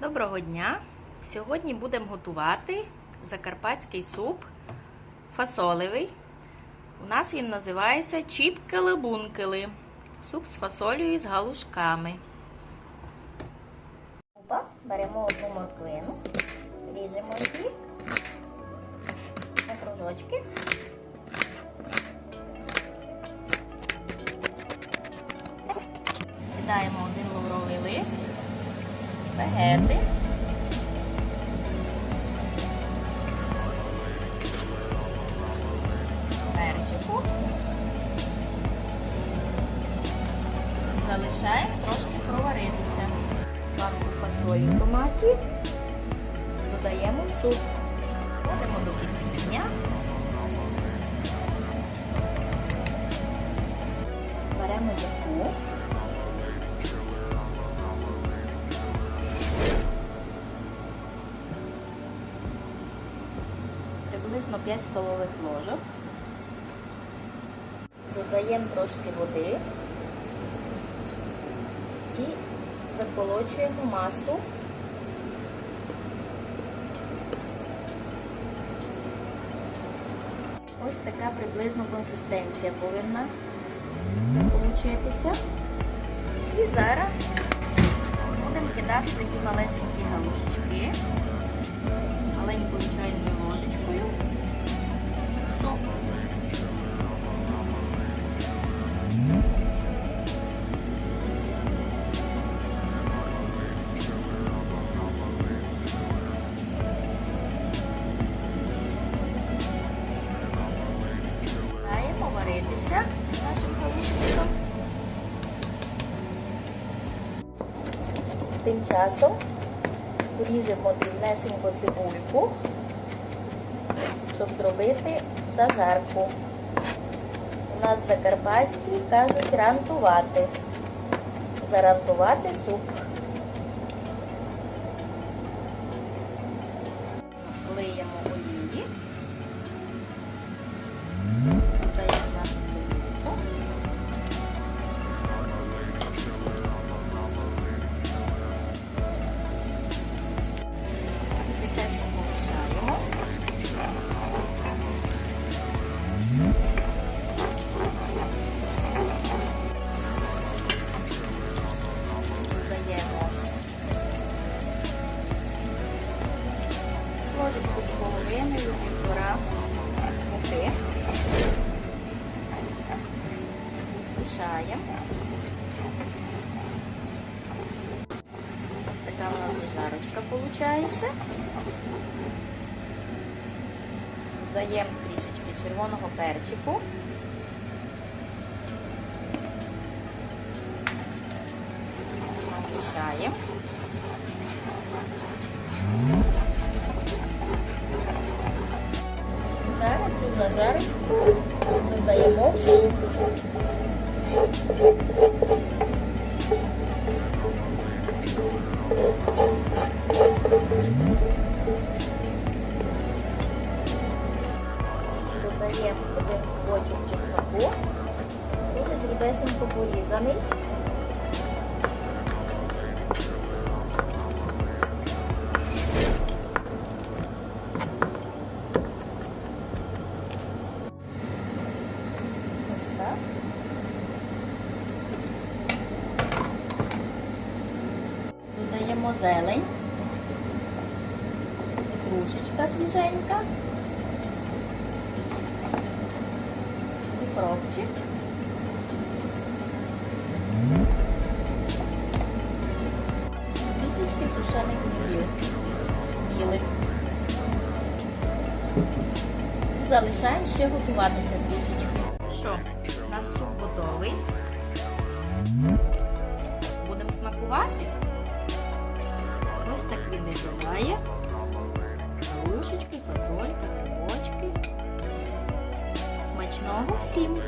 Доброго дня! Сьогодні будемо готувати закарпатський суп фасолевий. У нас він називається чіпкели-бункели. Суп з фасолею і з галушками. Беремо одну морквину, ріжемо її на кружочки. Кидаємо вегети. Перчику. Залишаємо трошки проваритися. Банку фасолі в томаті. Додаємо в суп. Вводимо до кипіння. Приблизно 5 столових ложок. додаємо трошки води і заколочуємо масу. Ось така приблизно консистенція повинна получитися. І зараз будемо кидати такі малесенькі галушечки маленькою чайною ложечкою. Варитися нашим галушечкам. Тим часом ріжемо дрібнесенько цибульку, щоб зробити зажарку. У нас в Закарпатті кажуть рантувати. Зарантувати суп. Ложечку з половиною, півтора муки. Мішаємо. Ось така у нас зажарочка виходить. Додаємо трішечки червоного перчику. Мішаємо. Цю зажарочку додаємо в суп. Додаємо один зубочок чесноку, дуже дрібесенько порізаний. Зелень. Петрушечка свіженька. Укропчик. Трішечки сушених грибів. Білих. Залишаємо ще готуватися трішечки. Що, у нас суп готовий. Будемо смакувати. Так він виглядає. Грибочки. Смачного всім!